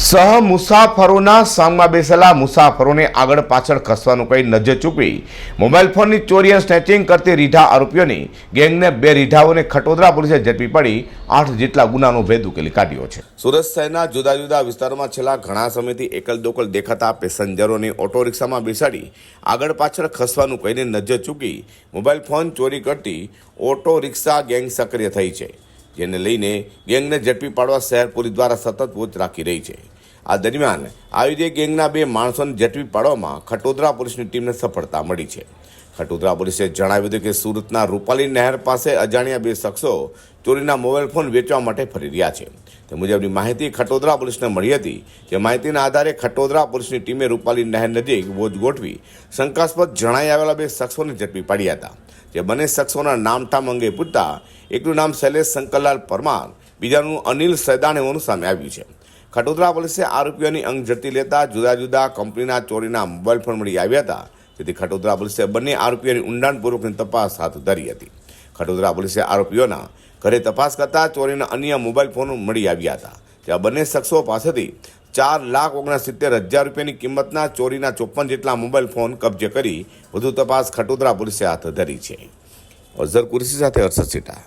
સહ મુસાફરોના સામમાં બેસેલા મુસાફરોને આગળ પાછળ ખસવાનું કહી નજર ચૂકવી મોબાઈલ ફોનની ચોરી અને સ્નેચિંગ કરતી રીઢા આરોપીઓની ગેંગને બે રીઢાઓને ખટોદરા પોલીસે ઝડપી પડી, આઠ જેટલા ગુનાનો ભેદ ઉકેલી કાઢ્યો છે. સુરત શહેરના જુદા જુદા વિસ્તારોમાં છેલ્લા ઘણા સમયથી એકલ દોકલ દેખાતા પેસેન્જરોને ઓટો રિક્ષામાં બેસાડી આગળ પાછળ ખસવાનું કહીને નજર ચૂકી મોબાઈલ ફોન ચોરી કરતી ઓટો રિક્ષા ગેંગ સક્રિય થઈ છે. જેને લઈને ગેંગને ઝડપી પાડવા શહેર પોલીસ દ્વારા સતત વોચ રાખી રહી છે. આ દરમિયાન આયુધે ગેંગના બે માણસોને ઝડપી પાડવામાં ખટોદરા પોલીસની ટીમને સફળતા મળી છે. ખટોદરા પોલીસે જણાવ્યું હતું કે સુરતના રૂપાલી નહેર પાસે અજાણ્યા બે શખ્સો ચોરીના મોબાઈલ ફોન વેચવા માટે ફરી રહ્યા છે. તે મુજબની માહિતી ખટોદરા પોલીસને મળી હતી. જે માહિતીના આધારે ખટોદરા પોલીસની ટીમે રૂપાલી નહેર નજીક વોચ ગોઠવી શંકાસ્પદ જણાઈ આવેલા બે શખ્સોને ઝડપી પાડ્યા હતા. જે બંને શખ્સોના નામઠામ અંગે પૂછતા, એકનું નામ શૈલેષ શંકરલાલ પરમાર, બીજાનું અનિલ સૈદાણ હોવાનું સામે આવ્યું છે. ખટોદરા પોલીસે આરોપીઓની અંગ ઝડપી લેતા જુદા જુદા કંપનીના ચોરીના મોબાઈલ ફોન મળી આવ્યા હતા. જેથી ખટોદરા પોલીસે બંને આરોપીઓની ઊંડાણપૂર્વકની તપાસ હાથ ધરી હતી. ખટોદરા પોલીસે આરોપીઓના ઘરે તપાસ કરતા ચોરીના અન્ય મોબાઈલ ફોન મળી આવ્યા હતા. ત્યાં બંને શખ્સો પાસેથી ચાર લાખ ઓગણસિત્તેર હજાર રૂપિયાની કિંમતના ચોરીના ચોપન જેટલા મોબાઈલ ફોન કબજે કરી વધુ તપાસ ખટોદરા પોલીસે હાથ ધરી છે. અઝર કુરશી સાથે હર્ષદ સિટા